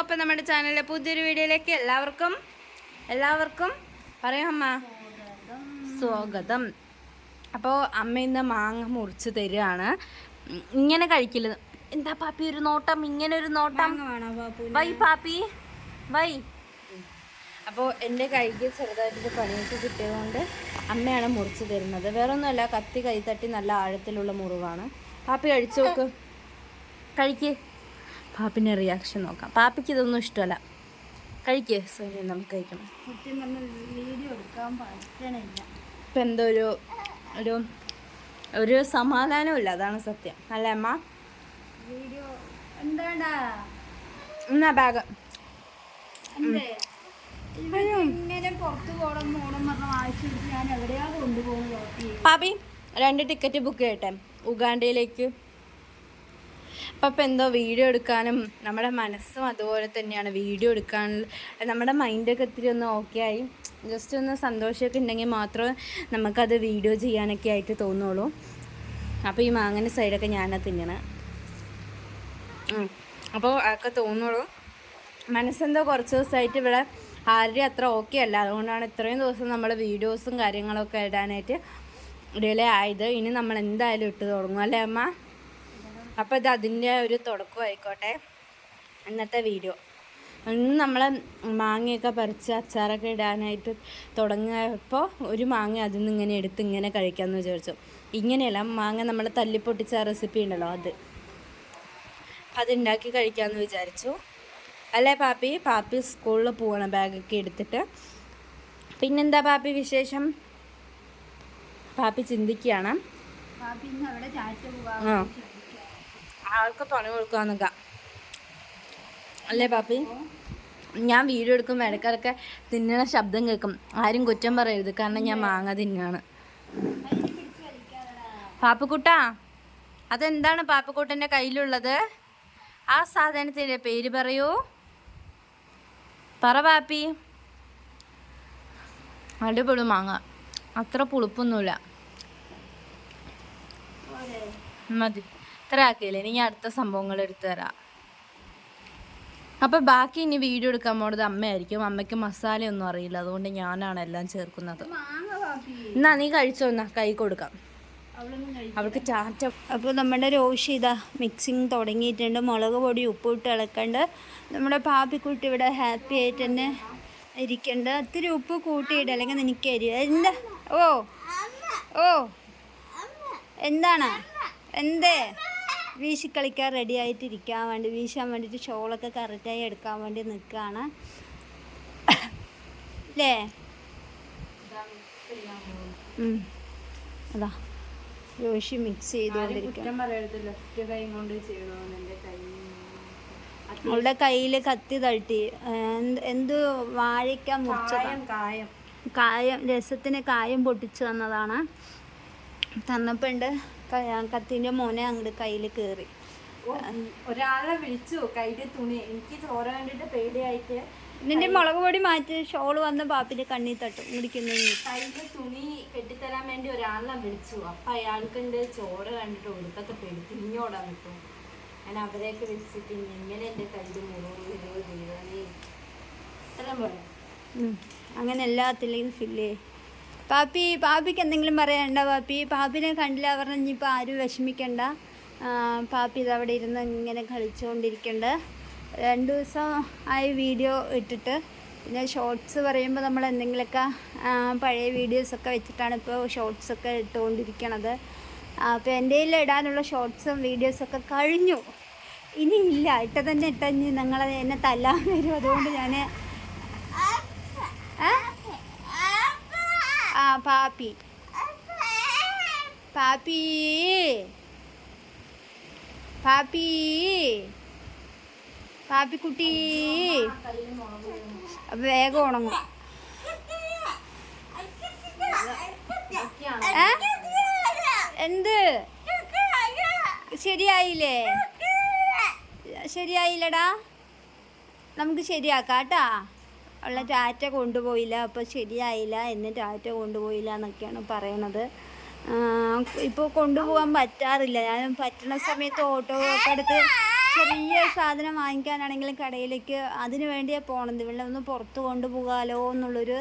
അപ്പം നമ്മുടെ ചാനലിലെ പുതിയൊരു വീഡിയോയിലേക്ക് എല്ലാവർക്കും എല്ലാവർക്കും പറയാം സ്വാഗതം. അപ്പോൾ അമ്മ ഇന്ന് മാങ്ങ മുറിച്ച് തരികയാണ്. ഇങ്ങനെ കഴിക്കില്ല. എന്താ പാപ്പി ഒരു നോട്ടം ഇങ്ങനെ ഒരു നോട്ടം വൈ പാപ്പി വൈ. അപ്പോൾ എന്റെ കൈക്ക് ചെറുതായിട്ട് പണിയൊക്കെ കിട്ടിയതുകൊണ്ട് അമ്മയാണ് മുറിച്ച് തരുന്നത്. വേറെ ഒന്നുമല്ല കത്തി കൈത്തട്ടി തട്ടി നല്ല ആഴത്തിലുള്ള മുറിവാണ്. പാപ്പി കഴിച്ചു നോക്ക്. കഴിക്ക്. പാപ്പിന്റെ റിയാക്ഷൻ നോക്കാം. പാപ്പിക്ക് ഇതൊന്നും ഇഷ്ടമല്ല. കഴിക്കേ. സോനി നമുക്ക് കഴിക്കണം വീഡിയോ എടുക്കാൻ പറ്റണില്ല. ഇപ്പം എന്തോ ഒരു ഒരു ഒരു സമാധാനമില്ല അതാണ് സത്യം. അല്ലേ അമ്മ? വീഡിയോ എന്താണ്ടാ എന്നാ ബാഗ് പാപ്പി രണ്ട് ടിക്കറ്റ് ബുക്ക് ചെയ്യട്ടെ. ഉഗാണ്ടയിലേക്ക്. അപ്പം എന്തോ വീഡിയോ എടുക്കാനും നമ്മുടെ മനസ്സും അതുപോലെ തന്നെയാണ് വീഡിയോ എടുക്കാൻ നമ്മുടെ മൈൻഡൊക്കെ ഇത്തിരി ഒന്ന് ഓക്കെ ആയി. ജസ്റ്റ് ഒന്ന് സന്തോഷമൊക്കെ ഉണ്ടെങ്കിൽ മാത്രമേ നമുക്കത് വീഡിയോ ചെയ്യാനൊക്കെ ആയിട്ട് തോന്നുള്ളൂ. അപ്പോൾ ഈ മാങ്ങന്റെ സൈഡൊക്കെ ഞാനാ തിന്നണം. അപ്പോൾ അതൊക്കെ തോന്നുള്ളൂ. മനസ്സെന്തോ കുറച്ച് ദിവസമായിട്ട് ഇവിടെ ആരുടെയും അത്ര ഓക്കെ അല്ല. അതുകൊണ്ടാണ് ഇത്രയും ദിവസം നമ്മൾ വീഡിയോസും കാര്യങ്ങളൊക്കെ ഇടാനായിട്ട് ഡിലേ ആയത്. ഇനി നമ്മൾ എന്തായാലും ഇട്ട് തുടങ്ങും. അല്ലേ അമ്മ? അപ്പോൾ ഇത് അതിന്റെ ഒരു തുടക്കം ആയിക്കോട്ടെ. ഇന്നത്തെ വീഡിയോ. ഇന്ന് നമ്മൾ മാങ്ങയൊക്കെ പറിച്ച് അച്ചാറൊക്കെ ഇടാനായിട്ട് തുടങ്ങിയപ്പോൾ ഒരു മാങ്ങ അതിൽ നിന്ന് ഇങ്ങനെ എടുത്ത് ഇങ്ങനെ കഴിക്കാമെന്ന് വിചാരിച്ചു. ഇങ്ങനെയല്ല മാങ്ങ നമ്മൾ തല്ലിപ്പൊട്ടിച്ച റെസിപ്പി ഉണ്ടല്ലോ അത്. അതുണ്ടാക്കി കഴിക്കാമെന്ന് വിചാരിച്ചു. അല്ലേ പാപ്പി? പാപ്പി സ്കൂളിൽ പോകണം ബാഗൊക്കെ എടുത്തിട്ട്. പിന്നെന്താ പാപ്പി വിശേഷം? പാപ്പി ചിന്തിക്കുകയാണ് പാപ്പി ഇന്ന് അവിടെ ചാറ്റ പോവാ. ആ. ആൾക്ക് പണി കൊടുക്കാന്നൊക്കെ. അല്ലേ പാപ്പി? ഞാൻ വീഡിയോ എടുക്കുമ്പോൾ ഇടയ്ക്കിടയ്ക്ക് തിന്നണ ശബ്ദം കേൾക്കും. ആരും കുറ്റം പറയരുത്. കാരണം ഞാൻ മാങ്ങ തിന്നാണ്. പാപ്പക്കുട്ടാ അതെന്താണ് പാപ്പക്കുട്ടന്റെ കയ്യിലുള്ളത്? ആ സാധനത്തിന്റെ പേര് പറയൂ. പറ പാപ്പി. അടിപൊളി മാങ്ങ. അത്ര പുളിപ്പൊന്നുമില്ല. മതി. ഇത്ര ആക്കിയില്ലേ ഇനി ഞാൻ അടുത്ത സംഭവങ്ങൾ എടുത്തു തരാം. അപ്പോൾ ബാക്കി ഇനി വീഡിയോ എടുക്കാൻ പോണത് അമ്മയായിരിക്കും. അമ്മയ്ക്ക് മസാലയൊന്നും അറിയില്ല. അതുകൊണ്ട് ഞാനാണ് എല്ലാം ചേർക്കുന്നത്. എന്നാ നീ കഴിച്ചോ? എന്നാ കൈ കൊടുക്കാം. അവൾക്ക് ചാറ്റ അപ്പോൾ നമ്മുടെ രോഷി ഇതാ മിക്സിങ് തുടങ്ങിയിട്ടുണ്ട്. മുളക് പൊടി ഉപ്പിട്ട് ഇളക്കണ്ട്. നമ്മുടെ പാപ്പിക്കുട്ടി ഇവിടെ ഹാപ്പി ആയിട്ട് തന്നെ ഇരിക്കണ്ട്. ഒത്തിരി ഉപ്പ് കൂട്ടിയിട്ട് അല്ലെങ്കിൽ നിനക്ക് അരി എന്താ? ഓ. ഓ. എന്താണ്? എന്തേ? വീശി കളിക്കാൻ റെഡി ആയിട്ട് ഇരിക്കാൻ വേണ്ടി വീശാൻ വേണ്ടിയിട്ട് ഷോളൊക്കെ കറക്റ്റായി എടുക്കാൻ വേണ്ടി നിൽക്കുകയാണ്. അല്ലേ. അതാ ജോഷി മിക്സ് ചെയ്തുകൊണ്ടിരിക്കുക കുറ്റം പറയരുത്. ലെഫ്റ്റ് കൈ കൊണ്ട് ചെയ്യണമെന്ന് എന്റെ കൈ. അവളുടെ കയ്യിൽ കത്തി തട്ടി. എന്ത് വാഴയ്ക്ക മുറിച്ചതാണ് കായം രസത്തിന് കായം പൊട്ടിച്ചു തന്നതാണ്. തന്നപ്പോൾ കത്തിന്റെ മോനെ അങ്ങോട്ട് കയ്യിൽ കയറി ഒരാളെ വിളിച്ചു കയ്യിൽ തുണി. എനിക്ക് ചോര കണ്ടിട്ട് പേടിയായിട്ട് നിന്റെ മുളക് പൊടി മാറ്റി ഷോൾ വന്ന പാപ്പിന്റെ കണ്ണി തട്ടും മുടിക്കുന്നു കയ്യിൽ തുണി കെട്ടിത്തരാൻ വേണ്ടി ഒരാളെ വിളിച്ചു. അപ്പൊ അയാൾക്കുണ്ട് ചോര കണ്ടിട്ട് ഒടുക്കത്തെ പേടി തിരിഞ്ഞോടാൻ കിട്ടും ഞാൻ അവരെയൊക്കെ വിളിച്ചിട്ട് ഇങ്ങനെ എന്റെ കയ്യിൽ മുറിവ് വരുമോ ദൈവമേ. പോലെ അങ്ങനെ എല്ലാത്തിലേക്കും ഫില്ലേ പാപ്പി പാപ്പിക്ക് എന്തെങ്കിലും പറയണ്ട പാപ്പി? പാപ്പിനെ കണ്ടില്ല പറഞ്ഞ ഇനിയിപ്പോൾ ആരും വിഷമിക്കണ്ട. പാപ്പി ഇതവിടെ ഇരുന്ന് ഇങ്ങനെ കളിച്ചുകൊണ്ടിരിക്കണ്ട രണ്ട് ദിവസം ആയി വീഡിയോ ഇട്ടിട്ട്. പിന്നെ ഷോർട്സ് പറയുമ്പോൾ നമ്മൾ എന്തെങ്കിലുമൊക്കെ പഴയ വീഡിയോസൊക്കെ വെച്ചിട്ടാണ് ഇപ്പോൾ ഷോർട്സൊക്കെ ഇട്ടുകൊണ്ടിരിക്കണത്. അപ്പോൾ എന്റെ കയ്യിൽ ഇടാനുള്ള ഷോർട്സും വീഡിയോസൊക്കെ കഴിഞ്ഞു. ഇനി ഇല്ല ഇട്ട തന്നെ ഇട്ടഞ്ഞ് നിങ്ങൾ എന്നെ തല്ലാൻ വരും. അതുകൊണ്ട് ഞാൻ ആ പാപ്പി പാപ്പി പാപ്പി പാപ്പിക്കുട്ടി വേഗം ഉണങ്ങും? എന്ത്? ശരിയായില്ലേ? ശരിയായില്ലടാ. നമുക്ക് ശരിയാക്കാം കേട്ടാ. ഉള്ള ടാറ്റ കൊണ്ടുപോയില്ല അപ്പോൾ ശരിയായില്ല എന്നെ ടാറ്റ കൊണ്ടുപോയില്ല എന്നൊക്കെയാണ് പറയണത്. ഇപ്പോൾ കൊണ്ടുപോകാൻ പറ്റാറില്ല. ഞാൻ പറ്റുന്ന സമയത്ത് ഓട്ടോ എടുത്ത് ചെറിയ സാധനം വാങ്ങിക്കാനാണെങ്കിലും കടയിലേക്ക് അതിന് വേണ്ടിയാണ് പോണത്. ഇവിടെ ഒന്ന് പുറത്ത് കൊണ്ടുപോകാലോ എന്നുള്ളൊരു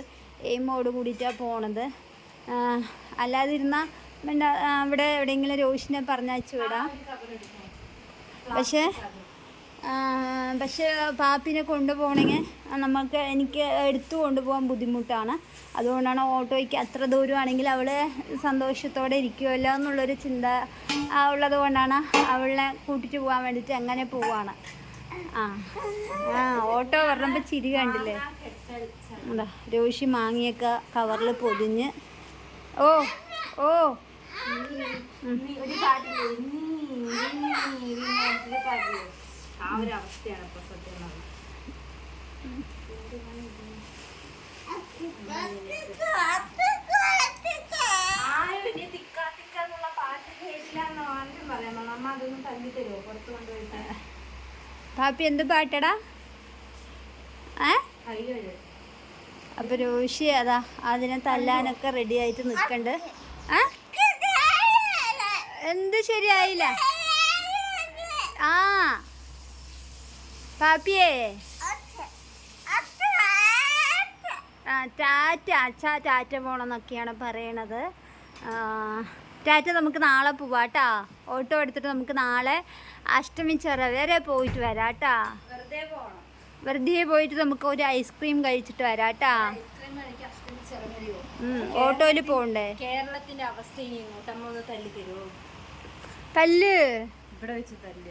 എയിമോട് കൂടിയിട്ടാണ് പോണത്. പിന്നെ അവിടെ ഇവിടെ എവിടെയെങ്കിലും രോഷിനെ പറഞ്ഞയച്ചു വിടാം. പക്ഷേ പക്ഷേ പാപ്പിനെ കൊണ്ടുപോകണമെങ്കിൽ നമുക്ക് എനിക്ക് എടുത്തു കൊണ്ടുപോകാൻ ബുദ്ധിമുട്ടാണ് അതുകൊണ്ടാണ് ഓട്ടോയ്ക്ക് അത്ര ദൂരമാണെങ്കിൽ അവൾ സന്തോഷത്തോടെ ഇരിക്കുമല്ലോ എന്നുള്ളൊരു ചിന്ത ഉള്ളത് കൊണ്ടാണ് അവളെ കൂട്ടിയിട്ട് പോകാൻ വേണ്ടിയിട്ട് അങ്ങനെ പോവാണ് ആ ആ ഓട്ടോ പറഞ്ഞപ്പോൾ ചിരി കണ്ടില്ലേ എന്താ രോഷി മാങ്ങിയൊക്കെ കവറിൽ പൊതിഞ്ഞ് ഓ ഓ ഒരു പാട്ടില്ലേ ആ ഒരു അവസ്ഥയാണ് ഇപ്പൊ സത്യം പറഞ്ഞാൽ. ആരും ഇനി തിക്ക തിക്ക എന്നുള്ള പാട്ട് കേട്ടില്ല എന്ന് ആരും പറയാൻ അമ്മ അതൊന്നും തല്ലി തരുമോ പുറത്ത് കൊണ്ടുപോയിട്ട്. പാപ്പി എന്ത് പാട്ടടാ? ഏ? അപ്പൊ രോഷി അതാ അതിനെ തല്ലാനൊക്കെ റെഡി ആയിട്ട് നിൽക്കണ്ട് ആ എന്ത് ശരിയായില്ല? ആ. പാപ്പിയേ. ആ ടാറ്റ അച്ഛാ ടാറ്റ പോണെന്നൊക്കെയാണ് പറയണത്. ടാറ്റ നമുക്ക് നാളെ പോവാട്ടാ. ഓട്ടോ എടുത്തിട്ട് നമുക്ക് നാളെ അഷ്ടമി അഷ്ടമിച്ചിറ വരെ പോയിട്ട് വരാട്ടാ. വെറുതെ പോകണം വെറുതെ പോയിട്ട് നമുക്ക് ഒരു ഐസ്ക്രീം കഴിച്ചിട്ട് വരാട്ടാ. ഓട്ടോയിൽ പോകണ്ടേ കേരളത്തിന്റെ അവസ്ഥ തല്ല് തല്ല്.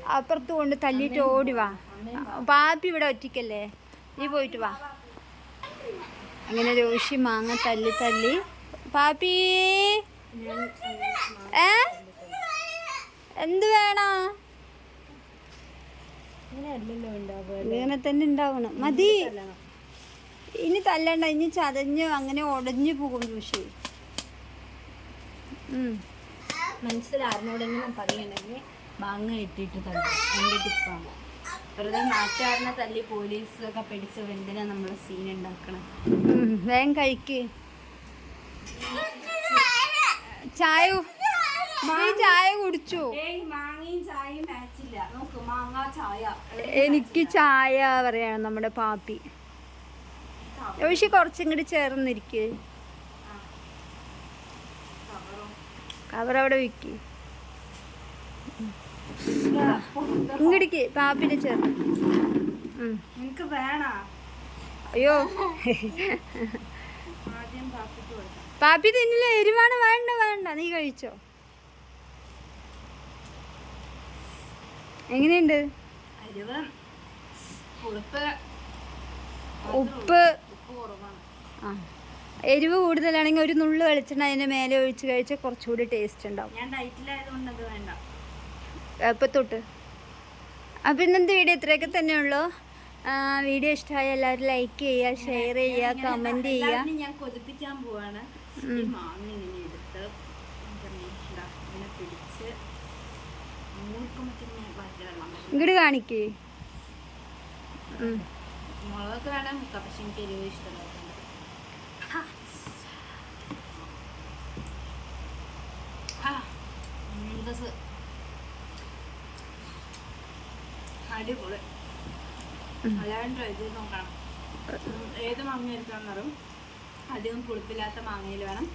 അപ്പുറത്ത് കൊണ്ട് തല്ലിട്ട് ഓടി വാ. പാപ്പി ഇവിടെ ഒറ്റയ്ക്കല്ലേ? നീ പോയിട്ട് വാ. അങ്ങനെ രോഷി മാങ്ങ തല്ലി തല്ലി. പാപ്പി! ഏ? എന്ത് വേണോ? ഇങ്ങനെ തന്നെ ഉണ്ടാവണം. മതി. ഇനി തല്ലണ്ട. ഇനി ചതഞ്ഞ് അങ്ങനെ ഉടഞ്ഞു പോകും രോഷി ഉം. പറയണെങ്കിൽ മാങ്ങ ഇട്ടിട്ട് തള്ളി. എന്റെ ടിപ്പാണ്. വെറുതെ നാട്ടുകാരനെ തല്ലി പോലീസൊക്കെ പിടിച്ച് എന്തിനാ നമ്മൾ സീൻ ഉണ്ടാക്കണം വേഗം കഴിക്ക്. ചായ ചായ കുടിച്ചു? എനിക്ക് ചായ പറയാണ് നമ്മുടെ പാപ്പി. യോശി കുറച്ചും കൂടി ചേർന്നിരിക്കേ. കവർ അവിടെ വിക്ക്. ഇങ്ങടിക്ക് പാപ്പിനെ ചേർന്ന് എനിക്ക് വേണ? അയ്യോ. പാപ്പി തിന്നില്ല എരിവാണ് വേണ്ട വേണ്ട നീ കഴിച്ചോ. എങ്ങനെയുണ്ട്? ഉപ്പ് ആ. എരിവ് കൂടുതലാണെങ്കിൽ ഒരു നുള്ളു വെളിച്ചെണ്ണ അതിന്റെ മേലെ ഒഴിച്ച് കഴിച്ചാൽ കുറച്ചുകൂടി ടേസ്റ്റ് ഉണ്ടാവും. ഞാൻ ഡയറ്റിലായതുകൊണ്ട് അത് വേണ്ട. അപ്പം തൊട്ട് അപ്പം ഇന്നത്തെ വീഡിയോ? ഇത്രയൊക്കെ തന്നെ ഉള്ളൂ വീഡിയോ ഇഷ്ടമായ എല്ലാവരും ലൈക്ക് ചെയ്യുക ഷെയർ ചെയ്യുക കമന്റ് ചെയ്യുക. ഞാൻ കൊതിപ്പിക്കാൻ പോവാണ്. എടുത്ത് പിടിച്ച്. ഇങ്ങോട്ട് കാണിക്കേ. മുളകൊക്കെ വേണം പക്ഷെ എനിക്ക് എരിവ് ഇഷ്ടമല്ലാത്തതുകൊണ്ട് അന്തസ് അടിപൊളി. എല്ലാവരും ട്രൈ ചെയ്ത് നോക്കണം. ഏത് മാങ്ങ എടുക്കണം അധികം പുളിപ്പില്ലാത്ത മാങ്ങയിൽ വേണം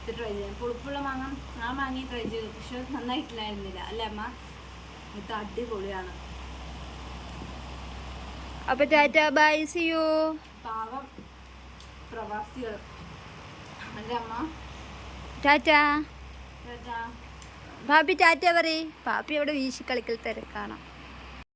ഇത് ട്രൈ ചെയ്യാൻ. പുളിപ്പുള്ള മാങ്ങ ആ മാങ്ങ ട്രൈ ചെയ്തു. പക്ഷെ നന്നായിട്ടില്ലായിരുന്നില്ല. അല്ലേ അമ്മ? ഇത് അടിപൊളിയാണ്. അപ്പോൾ ടാറ്റ ബൈ സി യു പാവം പ്രവാസികൾ. അല്ലേ അമ്മ? ടാറ്റ. ടാറ്റ. പാപ്പി ടാറ്റ പറയ്. പാപ്പി അവിടെ വീശി കളിക്കൽ തിരക്കാണ്.